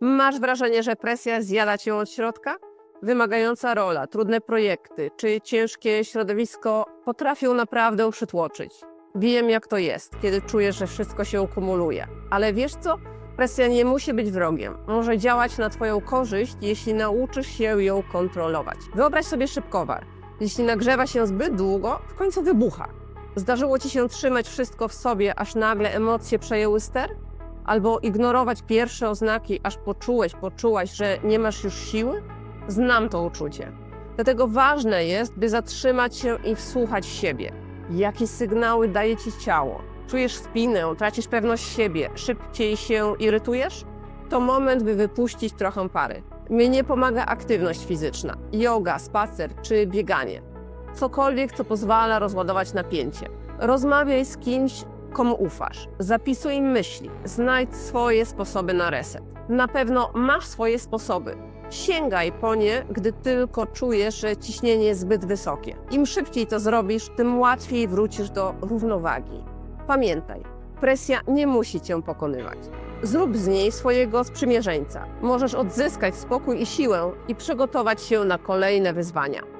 Masz wrażenie, że presja zjada cię od środka? Wymagająca rola, trudne projekty czy ciężkie środowisko potrafią naprawdę przytłoczyć. Wiem, jak to jest, kiedy czujesz, że wszystko się kumuluje. Ale wiesz co? Presja nie musi być wrogiem. Może działać na Twoją korzyść, jeśli nauczysz się ją kontrolować. Wyobraź sobie szybkowar. Jeśli nagrzewa się zbyt długo, w końcu wybucha. Zdarzyło Ci się trzymać wszystko w sobie, aż nagle emocje przejęły ster? Albo ignorować pierwsze oznaki, aż poczułeś, poczułaś, że nie masz już siły? Znam to uczucie. Dlatego ważne jest, by zatrzymać się i wsłuchać siebie. Jakie sygnały daje ci ciało? Czujesz spinę, tracisz pewność siebie, szybciej się irytujesz? To moment, by wypuścić trochę pary. Mnie nie pomaga aktywność fizyczna, yoga, spacer czy bieganie. Cokolwiek, co pozwala rozładować napięcie. Rozmawiaj z kimś, komu ufasz. Zapisuj myśli, znajdź swoje sposoby na reset. Na pewno masz swoje sposoby. Sięgaj po nie, gdy tylko czujesz, że ciśnienie jest zbyt wysokie. Im szybciej to zrobisz, tym łatwiej wrócisz do równowagi. Pamiętaj, presja nie musi cię pokonywać. Zrób z niej swojego sprzymierzeńca. Możesz odzyskać spokój i siłę i przygotować się na kolejne wyzwania.